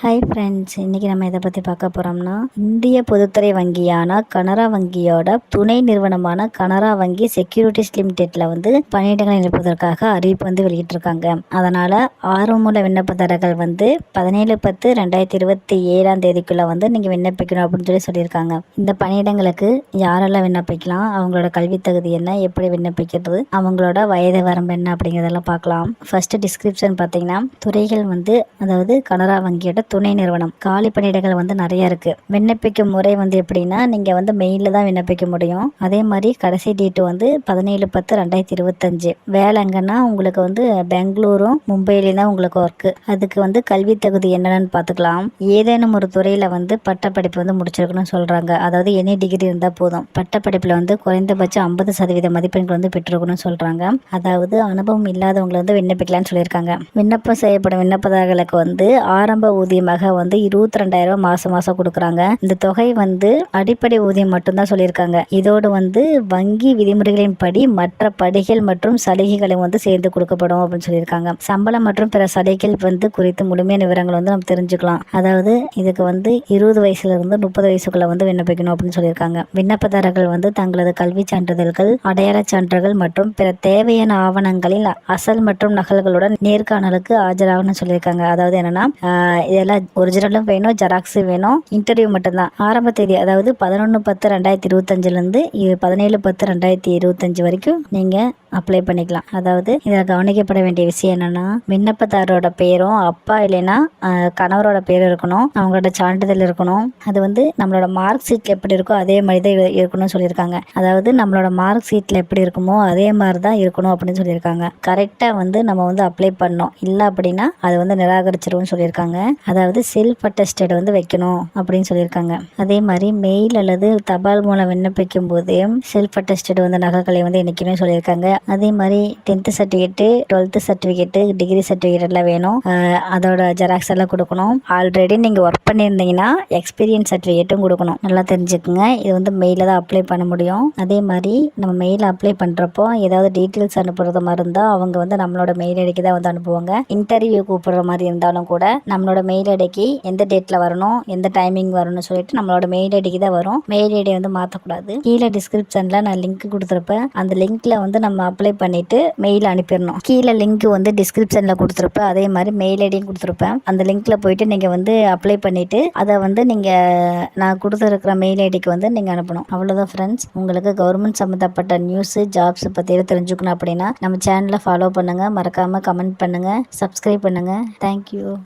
Hi friends இன்றைக்கி நம்ம இதை பற்றி பார்க்க போகிறோம்னா இந்திய பொதுத்துறை வங்கியான கனரா வங்கியோட துணை நிறுவனமான கனரா வங்கி செக்யூரிட்டிஸ் லிமிடெட்டில் வந்து பணியிடங்களை நிரப்புவதற்காக அறிவிப்பு வந்து வெளியிட்டிருக்காங்க. அதனால் ஆர்வமுள்ள விண்ணப்பதாரர்கள் வந்து பதினேழு பத்து ரெண்டாயிரத்தி இருபத்தி ஏழாம் தேதிக்குள்ளே வந்து நீங்கள் விண்ணப்பிக்கணும் அப்படின்னு சொல்லி சொல்லியிருக்காங்க. இந்த பணியிடங்களுக்கு யாரெல்லாம் விண்ணப்பிக்கலாம் அவங்களோட கல்வி தகுதி என்ன எப்படி விண்ணப்பிக்கிறது அவங்களோட வயது வரம்பு என்ன அப்படிங்கிறதெல்லாம் பார்க்கலாம். ஃபர்ஸ்ட் டிஸ்கிரிப்ஷன் பார்த்தீங்கன்னா துறைகள் வந்து அதாவது கனரா வங்கியோட துணை நிறுவனம். காலி பணியிடங்கள் வந்து நிறைய இருக்கு. விண்ணப்பிக்கும் முறை வந்து எப்படின்னா நீங்க வந்து மெயிலில் தான் விண்ணப்பிக்க முடியும். அதே மாதிரி கடைசி டேட்டு வந்து பதினேழு பத்து ரெண்டாயிரத்தி இருபத்தஞ்சு. வேலை எங்கன்னா உங்களுக்கு வந்து பெங்களூரும் மும்பையிலையும் தான் உங்களுக்கு ஒர்க்கு அதுக்கு வந்து கல்வி தகுதி என்னென்னு பார்த்துக்கலாம். ஏதேனும் ஒரு துறையில் வந்து பட்டப்படிப்பு வந்து முடிச்சிருக்கணும்னு சொல்கிறாங்க அதாவது எனி டிகிரி இருந்தால் போதும். பட்டப்படிப்பில் வந்து குறைந்தபட்சம் ஐம்பது சதவீத மதிப்பெண்கள் வந்து பெற்றிருக்கணும்னு சொல்கிறாங்க அதாவது அனுபவம் இல்லாதவங்களை வந்து விண்ணப்பிக்கலாம்னு சொல்லியிருக்காங்க. விண்ணப்பம் செய்யப்படும் விண்ணப்பதாரர்களுக்கு வந்து ஆரம்ப ஊதிய ஊதியமாக வந்து இருபத்தி ரெண்டாயிரம் மாசம் மாசம் கொடுக்குறாங்க. இந்த தொகை வந்து அடிப்படை ஊதியம் மட்டும்தான் சொல்லியிருக்காங்க. இதோடு வந்து வங்கி விதிமுறைகளின் படி மற்ற படிகள் மற்றும் சலுகைகளும் வந்து சேர்ந்து கொடுக்கப்படும் அப்படின்னு சொல்லியிருக்காங்க. சம்பளம் மற்றும் பிற சலுகைகள் வந்து குறித்து முழுமையான விவரங்கள் வந்து நம்ம தெரிஞ்சுக்கலாம். அதாவது இதுக்கு வந்து இருபது வயசுல இருந்து முப்பது வயசுக்குள்ள வந்து விண்ணப்பிக்கணும் அப்படின்னு சொல்லியிருக்காங்க. விண்ணப்பதாரர்கள் வந்து தங்களது கல்வி சான்றிதழ்கள் அடையாள சான்றுகள் மற்றும் பிற தேவையான ஆவணங்களில் அசல் மற்றும் நகல்களுடன் நேர்காணலுக்கு ஆஜராகணும்னு சொல்லியிருக்காங்க. அதாவது என்னன்னா இதெல்லாம் ஒரிஜினலும் வேணும் ஜெராக்ஸும் வேணும். இன்டர்வியூ மட்டும்தான். ஆரம்ப தேதி அதாவது பதினொன்று பத்து ரெண்டாயிரத்தி இருபத்தஞ்சிலேருந்து பதினேழு பத்து ரெண்டாயிரத்தி இருபத்தஞ்சி வரைக்கும் நீங்கள் அப்ளை பண்ணிக்கலாம். அதாவது இதில் கவனிக்கப்பட வேண்டிய விஷயம் என்னென்னா விண்ணப்பதாரரோட பேரும் அப்பா இல்லைன்னா கணவரோட பேர் இருக்கணும். அவங்களோட சான்றிதழ் இருக்கணும். அது வந்து நம்மளோட மார்க் ஷீட்டில் எப்படி இருக்கோ அதே மாதிரி தான் இருக்கணும்னு சொல்லியிருக்காங்க. அதாவது நம்மளோட மார்க் ஷீட்டில் எப்படி இருக்குமோ அதே மாதிரி தான் இருக்கணும் அப்படின்னு சொல்லியிருக்காங்க. கரெக்டாக வந்து நம்ம வந்து அப்ளை பண்ணோம். இல்லை அப்படின்னா அது வந்து நிராகரிச்சிருவோம்னு சொல்லியிருக்காங்க. அதாவது செல்ஃப் அட்டஸ்டட் வந்து வைக்கணும் அப்படின்னு சொல்லியிருக்காங்க. அதே மாதிரி மெயில் அல்லது தபால் மூலம் விண்ணப்பிக்கும் போது செல்ஃப் அட்டஸ்டட் வந்து நகைகளை வந்து இணைக்கணும்னு சொல்லியிருக்காங்க. அதே மாதிரி tenth certificate twelfth certificate degree certificate எல்லாம் வேணும். அதோட ஜெராக்ஸ் எல்லாம் கொடுக்கணும். ஆல்ரெடி நீங்கள் ஒர்க் பண்ணியிருந்தீங்கன்னா எக்ஸ்பீரியன்ஸ் சர்டிஃபிகேட்டும் கொடுக்கணும். நல்லா தெரிஞ்சுக்குங்க. இது வந்து மெயிலில் தான் அப்ளை பண்ண முடியும். அதே மாதிரி நம்ம மெயில் அப்ளை பண்ணுறப்போ ஏதாவது டீட்டெயில்ஸ் அனுப்புறது மாதிரி இருந்தால் அவங்க வந்து நம்மளோட மெயில் ஐடிக்கு தான் வந்து அனுப்புவாங்க. இன்டர்வியூ கூப்பிடுற மாதிரி இருந்தாலும் கூட நம்மளோட மெயில் ஐடிக்கு எந்த டேட்டில் வரணும் எந்த டைமிங் வரணும்னு சொல்லிட்டு நம்மளோட மெயில் ஐடிக்கு தான் வரும். மெயில் ஐடியை வந்து மாற்றக்கூடாது கீழே டிஸ்கிரிப்ஷனில் நான் லிங்க் கொடுத்துருப்பேன். அந்த லிங்க்கில் வந்து நம்ம அப்ளை பண்ணிவிட்டு மெயில் அனுப்பிடணும். கீழே லிங்க் வந்து டிஸ்கிரிப்ஷனில் கொடுத்துருப்பேன். அதே மாதிரி மெயில் ஐடியும் கொடுத்துருப்பேன். அந்த லிங்க்கில் போயிட்டு நீங்கள் வந்து அப்ளை பண்ணிவிட்டு அதை வந்து நீங்கள் நான் கொடுத்துருக்குற மெயில் ஐடிக்கு வந்து நீங்கள் அனுப்பணும். அவ்வளோதான் ஃப்ரெண்ட்ஸ் உங்களுக்கு கவர்மெண்ட் சம்மந்தப்பட்ட நியூஸு ஜாப்ஸ் பற்றி தெரிஞ்சுக்கணும் அப்படின்னா நம்ம சேனலை ஃபாலோ பண்ணுங்கள் மறக்காமல் கமெண்ட் பண்ணுங்கள் சப்ஸ்கிரைப் பண்ணுங்கள் தேங்க்யூ